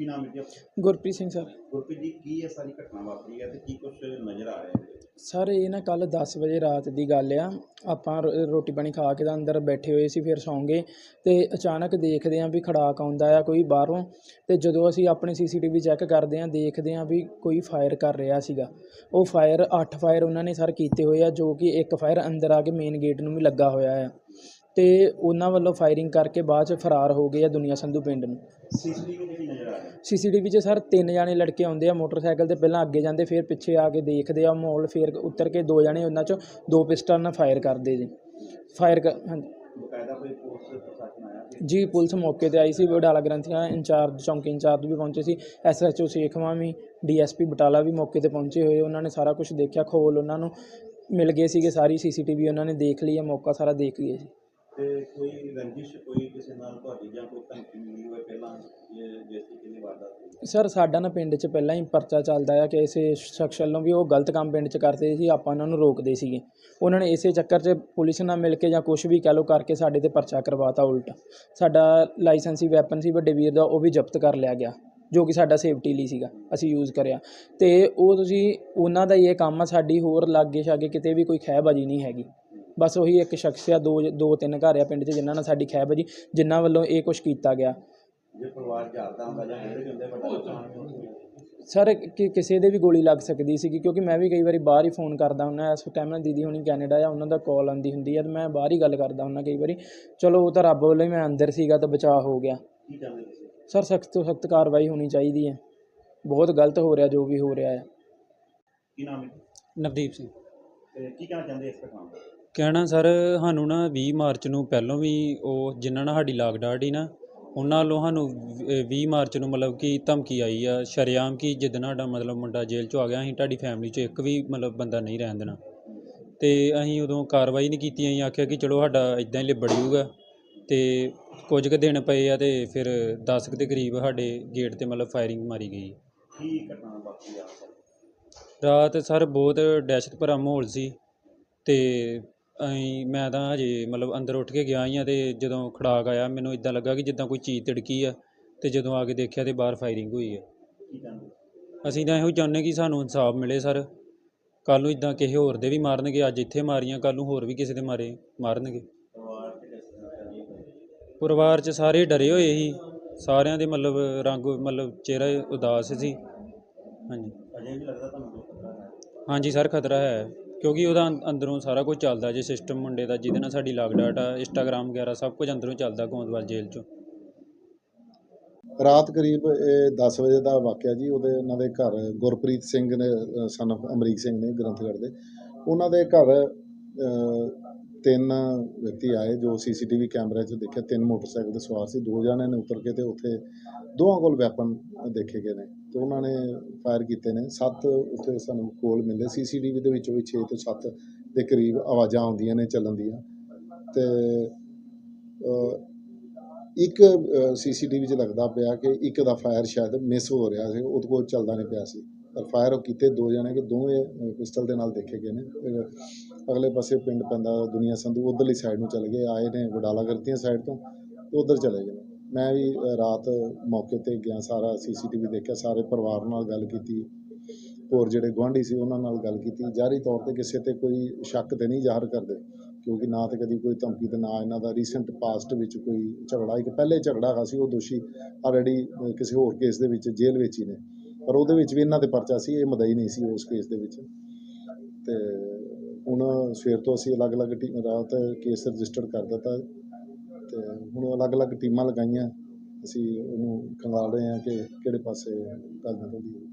ਕੀ ਨਾਮ ਹੈ ਜੀ ਆਪਣਾ? ਗੁਰਪ੍ਰੀਤ ਸਿੰਘ ਸਰ। ਗੁਰਪ੍ਰੀਤ ਜੀ ਕੀ ਇਹ ਸਾਰੀ ਘਟਨਾ ਵਾਪਰੀ ਹੈ ਤੇ ਕੀ ਕੁਝ ਨਜ਼ਰ ਆ ਰਿਹਾ ਹੈ? ਸਰ ਇਹ ਨਾ ਕੱਲ 10 ਵਜੇ ਰਾਤ ਦੀ ਗੱਲ ਆ। ਆਪਾਂ ਰੋ- ਰੋਟੀ ਪਾਣੀ ਖਾ ਕੇ ਤਾਂ ਅੰਦਰ ਬੈਠੇ ਹੋਏ ਸੀ ਫਿਰ ਸੌਂਗੇ ਤੇ ਅਚਾਨਕ ਦੇਖਦੇ ਆਂ ਵੀ ਖੜਾਕ ਆਉਂਦਾ ਆ ਕੋਈ ਬਾਹਰੋਂ ਤੇ ਜਦੋਂ ਅਸੀਂ ਆਪਣੇ ਸੀਸੀਟੀਵੀ ਚੈੱਕ ਕਰਦੇ ਆਂ ਦੇਖਦੇ ਆਂ ਵੀ ਕੋਈ ਫਾਇਰ ਕਰ ਰਿਹਾ ਸੀਗਾ। ਉਹ ਫਾਇਰ 8 ਫਾਇਰ ਉਹਨਾਂ ਨੇ ਸਰ ਕੀਤੇ ਹੋਏ ਆ ਜੋ ਕਿ ਇੱਕ ਫਾਇਰ ਅੰਦਰ ਆ ਕੇ ਮੇਨ ਗੇਟ ਨੂੰ ਵੀ ਲੱਗਾ ਹੋਇਆ ਆ। ਤੇ ਉਹਨਾਂ ਵੱਲੋਂ ਫਾਇਰਿੰਗ ਕਰਕੇ ਬਾਅਦ ਚ ਫਰਾਰ ਹੋ ਗਏ ਆ ਦੁਨੀਆ ਸੰਧੂ ਪਿੰਡ ਨੂੰ। ਸੀਸੀਟੀਵੀ ਤੇ ਕੀ ਨਜ਼ਰ ਆ ਰਿਹਾ ਸੀਸੀਟੀਵੀ 'ਚ ਸਰ ਤਿੰਨ ਜਾਣੇ ਲੜਕੇ ਆਉਂਦੇ ਆ ਮੋਟਰਸਾਈਕਲ ਤੇ ਪਹਿਲਾਂ ਅੱਗੇ ਜਾਂਦੇ ਫਿਰ ਪਿੱਛੇ ਆ ਕੇ ਦੇਖਦੇ ਆ ਮਾਹੌਲ ਫਿਰ ਉਤਰ ਕੇ ਦੋ ਜਾਣੇ ਉਹਨਾਂ 'ਚੋਂ ਦੋ ਪਿਸਟਲ ਨਾਲ ਫਾਇਰ ਕਰਦੇ ਜੀ। ਫਾਇਰ ਕਰ ਹਾਂਜੀ। ਬਕਾਇਦਾ ਕੋਈ ਪੁਲਿਸ ਪ੍ਰਸ਼ਾਸਨ ਆਇਆ ਸੀ? ਜੀ ਪੁਲਿਸ ਮੌਕੇ ਤੇ ਆਈ ਸੀ ਬਡਾਲਾ ਗ੍ਰੰਥੀਆਂ ਇੰਚਾਰਜ ਚੌਂਕੀ ਇੰਚਾਰਜ ਵੀ ਪਹੁੰਚੇ ਸੀ ਐਸਐਚਓ ਸੇਖਵਾਂ ਵੀ ਡੀਐਸਪੀ ਬਟਾਲਾ ਵੀ ਮੌਕੇ ਤੇ ਪਹੁੰਚੇ ਹੋਏ ਉਹਨਾਂ ਨੇ ਸਾਰਾ ਕੁਝ ਦੇਖਿਆ ਖੋਲ ਉਹਨਾਂ ਨੂੰ ਮਿਲ ਗਏ ਸੀਗੇ ਸਾਰੀ ਸੀਸੀਟੀਵੀ ਉਹਨਾਂ ਨੇ ਦੇਖ ਲਈ ਹੈ ਮੌਕਾ ਸਾਰਾ ਦੇਖ ਗਏ ਜੀ ਤੇ ਕੋਈ ਰੰਜਿਸ਼, ਕੋਈ ਕਿਸੇ ਨਾਲ ਤੁਹਾਡੀ ਜਾਂ ਕੋਈ ਧਮਕੀ ਮਿਲੀ ਹੋਵੇ ਪਹਿਲਾਂ, ਜੇ- ਕਿੰਨੀ ਵਾਰਦਾਤ ਹੋਈ ਸਰ, ਸਾਡਾ ਨਾ ਪਿੰਡ 'ਚ ਪਹਿਲਾਂ ਹੀ ਪਰਚਾ ਚੱਲਦਾ ਆ ਕਿ ਇਸੇ ਸ਼ਖਸ ਵੱਲੋਂ ਵੀ ਉਹ ਗਲਤ ਕੰਮ ਪਿੰਡ 'ਚ ਕਰਦੇ ਸੀ, ਆਪਾਂ ਉਹਨਾਂ ਨੂੰ ਰੋਕਦੇ ਸੀਗੇ। ਉਹਨਾਂ ਨੇ ਇਸੇ ਚੱਕਰ 'ਚ ਪੁਲਿਸ ਨਾਲ ਮਿਲ ਕੇ ਜਾਂ ਕੁਝ ਵੀ ਕਹਿ ਲਓ ਕਰਕੇ ਸਾਡੇ ਤੇ ਪਰਚਾ ਕਰਵਾਤਾ ਉਲਟ। ਸਾਡਾ ਲਾਇਸੈਂਸੀ ਵੈਪਨ ਸੀ, ਵੱਡੇ ਵੀਰ ਦਾ, ਉਹ ਵੀ ਜ਼ਬਤ ਕਰ ਲਿਆ ਗਿਆ, ਜੋ ਕਿ ਸਾਡਾ ਸੇਫਟੀ ਲਈ ਸੀਗਾ, ਅਸੀਂ ਯੂਜ਼ ਕਰਿਆ। ਤੇ ਉਹ ਤੁਸੀਂ, ਉਹਨਾਂ ਦਾ ਹੀ ਇਹ ਕੰਮ ਆ, ਸਾਡੀ ਹੋਰ ਲਾਗੇ ਛਾਗੇ ਕਿਤੇ ਵੀ ਕੋਈ ਖਹਿਬਾਜੀ ਨਹੀਂ ਹੈਗੀ। ਬਸ ਉਹੀ ਇੱਕ ਸ਼ਖਸ ਆ ਦੋ ਦੋ ਤਿੰਨ ਘਰ ਆ ਪਿੰਡ 'ਚ ਜਿਨ੍ਹਾਂ ਨਾਲ ਸਾਡੀ ਖਹਿਬਾਜੀ ਜਿਨ੍ਹਾਂ ਵੱਲੋਂ ਇਹ ਕੁਝ ਕੀਤਾ ਗਿਆ। ਜੇ ਪਰਿਵਾਰ ਜਾਗਦਾ ਹੁੰਦਾ ਜਾਂ ਜਿਹੜੇ ਹੁੰਦੇ ਵੱਡਾ ਨੁਕਸਾਨ ਵੀ ਹੋ ਸਕਦਾ ਸਰ ਕਿ ਕਿਸੇ ਦੇ ਵੀ ਗੋਲੀ ਲੱਗ ਸਕਦੀ ਸੀਗੀ ਕਿਉਂਕਿ ਮੈਂ ਵੀ ਕਈ ਵਾਰੀ ਬਾਹਰ ਹੀ ਫੋਨ ਕਰਦਾ ਹੁੰਦਾ ਇਸ ਟਾਈਮ ਨਾਲ ਦੀਦੀ ਹੁਣੀ ਕੈਨੇਡਾ ਆ ਉਹਨਾਂ ਦਾ ਕਾਲ ਆਉਂਦੀ ਹੁੰਦੀ ਆ ਤੇ ਮੈਂ ਬਾਹਰ ਹੀ ਗੱਲ ਕਰਦਾ ਹੁੰਦਾ ਕਈ ਵਾਰੀ ਚਲੋ ਉਹ ਤਾਂ ਰੱਬ ਵੱਲੋਂ ਹੀ ਮੈਂ ਅੰਦਰ ਸੀਗਾ ਤਾਂ ਬਚਾਅ ਹੋ ਗਿਆ। ਸਰ ਸਖਤ ਤੋਂ ਸਖਤ ਕਾਰਵਾਈ ਹੋਣੀ ਚਾਹੀਦੀ ਹੈ। ਬਹੁਤ ਗਲਤ ਹੋ ਰਿਹਾ ਜੋ ਵੀ ਹੋ ਰਿਹਾ ਹੈ ਕੀ ਨਾਮ ਹੈ? ਜੀ? ਨਵਦੀਪ ਸਿੰਘ। ਤੇ ਕੀ ਕਹਿਣਾ ਚਾਹੁੰਦੇ ਇਸ ਦਾ ਕਹਿਣਾ ਸਰ ਸਾਨੂੰ ਨਾ 20 ਮਾਰਚ ਨੂੰ ਪਹਿਲੋਂ ਵੀ ਉਹ ਜਿਨ੍ਹਾਂ ਨਾਲ ਸਾਡੀ ਲਾਗਡਾਟ ਹੀ ਨਾ ਉਹਨਾਂ ਵੱਲੋਂ ਸਾਨੂੰ ਵ- 20 ਮਾਰਚ ਨੂੰ ਮਤਲਬ ਕਿ ਧਮਕੀ ਆਈ ਆ ਸ਼ਰੇਆਮ ਕਿ ਜਿੱਦਣ ਸਾਡਾ ਮਤਲਬ ਮੁੰਡਾ ਜੇਲ੍ਹ 'ਚੋਂ ਆ ਗਿਆ ਅਸੀਂ ਤੁਹਾਡੀ ਫੈਮਿਲੀ 'ਚ ਇੱਕ ਵੀ ਮਤਲਬ ਬੰਦਾ ਨਹੀਂ ਰਹਿਣ ਦੇਣਾ। ਤੇ ਅਸੀਂ ਉਦੋਂ ਕਾਰਵਾਈ ਨਹੀਂ ਕੀਤੀ ਅਸੀਂ ਆਖਿਆ ਕਿ ਚਲੋ ਸਾਡਾ ਇਦਾਂ ਹੀ ਲਿਬੜ ਜਾਊਗਾ। ਤੇ ਕੁਝ ਕੁ ਦਿਨ ਪਏ ਆ ਤੇ ਫਿਰ 10 ਕੁ ਦੇ ਕਰੀਬ ਸਾਡੇ ਗੇਟ ਤੇ ਮਤਲਬ ਫਾਇਰਿੰਗ ਮਾਰੀ ਗਈ। ਕੀ ਘਟਨਾ ਵਾਪਰੀ ਆ? ਰਾਤ ਸਰ ਬਹੁਤ ਦਹਿਸ਼ਤ ਭਰਾ ਮਾਹੌਲ ਸੀ ਤੇ ਅਸੀਂ ਮੈਂ ਤਾਂ ਹਜੇ ਮਤਲਬ ਅੰਦਰ ਉੱਠ ਕੇ ਗਿਆ ਹੀ ਹਾਂ ਅਤੇ ਜਦੋਂ ਖੜਾਕ ਆਇਆ ਮੈਨੂੰ ਇੱਦਾਂ ਲੱਗਾ ਕਿ ਜਿੱਦਾਂ ਕੋਈ ਚੀਜ਼ ਤਿੜਕੀ ਆ ਅਤੇ ਜਦੋਂ ਆ ਕੇ ਦੇਖਿਆ ਤਾਂ ਬਾਹਰ ਫਾਇਰਿੰਗ ਹੋਈ ਹੈ ਅਸੀਂ ਤਾਂ ਇਹੋ ਚਾਹੁੰਦੇ ਕਿ ਸਾਨੂੰ ਇਨਸਾਫ ਮਿਲੇ ਸਰ। ਕੱਲ੍ਹ ਨੂੰ ਇੱਦਾਂ ਕਿਸੇ ਹੋਰ ਦੇ ਵੀ ਮਾਰਨਗੇ, ਅੱਜ ਇੱਥੇ ਮਾਰੀਆਂ, ਕੱਲ੍ਹ ਨੂੰ ਹੋਰ ਵੀ ਕਿਸੇ ਦੇ ਮਾਰੇ, ਮਾਰਨਗੇ। ਪਰਿਵਾਰ 'ਚ ਸਾਰੇ ਡਰੇ ਹੋਏ ਸੀ। ਸਾਰਿਆਂ ਦੇ ਮਤਲਬ ਰੰਗ, ਮਤਲਬ ਚਿਹਰਾ ਉਦਾਸ ਸੀ। ਹਾਂਜੀ। ਲੱਗਦਾ ਹਾਂਜੀ ਸਰ, ਖਤਰਾ ਹੈ। ਕਿਉਂਕਿ ਉਹਦਾ ਅੰ- ਅੰਦਰੋਂ ਸਾਰਾ ਕੁਝ ਚੱਲਦਾ ਜੇ ਸਿਸਟਮ ਮੁੰਡੇ ਦਾ ਜਿਹਦੇ ਨਾਲ ਸਾਡੀ ਲਾਗਡਾਟ ਆ ਇੰਸਟਾਗ੍ਰਾਮ ਵਗੈਰਾ ਸਭ ਕੁਝ ਅੰਦਰੋਂ ਚੱਲਦਾ ਗੋਂਦਵਾਲ ਜੇਲ੍ਹ 'ਚੋਂ। ਰਾਤ ਕਰੀਬ ਇਹ 10 ਵਜੇ ਦਾ ਵਾਕਿਆ ਜੀ ਉਹਦੇ ਉਹਨਾਂ ਦੇ ਘਰ ਗੁਰਪ੍ਰੀਤ ਸਿੰਘ ਨੇ ਸਨ of ਅਮਰੀਕ ਸਿੰਘ ਨੇ ਗ੍ਰੰਥਗੜ੍ਹ ਦੇ ਉਹਨਾਂ ਦੇ ਘਰ ਅ, ਤਿੰਨ ਵਿਅਕਤੀ ਆਏ ਜੋ ਸੀਸੀਟੀਵੀ ਕੈਮਰੇ 'ਚ ਦੇਖਿਆ ਤਿੰਨ ਮੋਟਰਸਾਈਕਲ ਤੇ ਸਵਾਰ ਸੀ ਦੋ ਜਣੇ ਨੇ ਉਤਰ ਕੇ ਤੇ ਉੱਥੇ ਦੋਵਾਂ ਕੋਲ ਵੈਪਨ ਦੇਖੇ ਗਏ ਨੇ। ਤੇ ਉਹਨਾਂ ਨੇ ਫਾਇਰ ਕੀਤੇ ਨੇ। ਸੱਤ ਉੱਥੇ ਸਾਨੂੰ ਕੋਲ ਮਿਲੇ। ਸੀਸੀਟੀਵੀ ਦੇ ਵਿੱਚੋਂ ਵੀ 6 ਤੋਂ 7 ਦੇ ਕਰੀਬ ਆਵਾਜ਼ਾਂ ਆਉਂਦੀਆਂ ਨੇ ਚੱਲਣ ਦੀਆਂ। ਤੇ ਅ, ਇੱਕ ਸੀਸੀਟੀਵੀ 'ਚ ਲੱਗਦਾ ਪਿਆ ਕਿ ਇੱਕ ਦਾ ਫਾਇਰ ਸ਼ਾਇਦ ਮਿਸ ਹੋ ਰਿਹਾ ਸੀ। ਉਹਦੇ ਕੋਲ ਚੱਲਦਾ ਨਹੀਂ ਪਿਆ ਸੀ। ਪਰ ਫਾਇਰ ਉਹ ਕੀਤੇ ਦੋ ਜਣੇ ਕਿ ਦੋਵੇਂ ਪਿਸਟਲ ਦੇ ਨਾਲ ਦੇਖੇ ਗਏ ਨੇ। ਅਗਲੇ ਪਾਸੇ ਪਿੰਡ ਪੈਂਦਾ ਦੁਨੀਆ ਸੰਧੂ। ਉਧਰਲੀ ਸਾਈਡ ਨੂੰ ਚਲੇ ਗਏ। ਆਏ ਨੇ ਵਡਾਲਾ ਕਰਤੀਆਂ ਸਾਈਡ ਤੋਂ ਤੇ ਉਧਰ ਚਲੇ ਗਏ ਮੈਂ ਵੀ ਰਾਤ ਮੌਕੇ ਤੇ ਗਿਆ, ਸਾਰਾ ਸੀਸੀਟੀਵੀ ਦੇਖਿਆ, ਸਾਰੇ ਪਰਿਵਾਰ ਨਾਲ ਗੱਲ ਕੀਤੀ। ਹੋਰ ਜਿਹੜੇ ਗੁਆਂਢੀ ਸੀ, ਉਹਨਾਂ ਨਾਲ ਗੱਲ ਕੀਤੀ। ਜਾਰੀ ਤੌਰ ਤੇ ਕਿਸੇ ਤੇ ਕੋਈ ਸ਼ੱਕ ਤੇ ਨਹੀਂ ਜ਼ਾਹਰ ਕਰਦੇ, ਕਿਉਂਕਿ ਨਾ ਤੇ ਕਦੀ ਕੋਈ ਧਮਕੀ ਤੇ ਨਾ ਇਹਨਾਂ ਦਾ ਰੀਸੈਂਟ ਪਾਸਟ ਵਿੱਚ ਕੋਈ ਝਗੜਾ। ਇੱਕ ਪਹਿਲੇ ਝਗੜਾ ਹੈਗਾ ਸੀ, ਉਹ ਦੋਸ਼ੀ ਆਲਰੇਡੀ ਕਿਸੇ ਹੋਰ ਕੇਸ ਦੇ ਵਿੱਚ ਜੇਲ੍ਹ ਵਿੱਚ ਹੀ ਨੇ। ਪਰ ਉਹਦੇ ਵਿੱਚ ਵੀ ਇਹਨਾਂ ਦੇ ਪਰਚਾ ਸੀ, ਇਹ ਮਦਈ ਨਹੀਂ ਸੀ ਉਸ ਕੇਸ ਦੇ ਵਿੱਚ। ਤੇ ਹੁਣ ਸਵੇਰ ਤੋਂ ਅਸੀਂ ਅਲੱਗ-ਅਲੱਗ ਟੀਮ, ਰਾਤ ਕੇਸ ਰਜਿਸਟਰ ਕਰ ਦਿੱਤਾ। ਤੇ ਹੁਣ ਅਲੱਗ-ਅਲੱਗ ਟੀਮਾਂ ਲਗਾਈਆਂ। ਅਸੀਂ ਉਹਨੂੰ ਖੰਗਾਲ ਰਹੇ ਹਾਂ ਕਿ ਕਿਹੜੇ ਪਾਸੇ ਗੱਲ ਨਿਕਲਦੀ ਹੈ।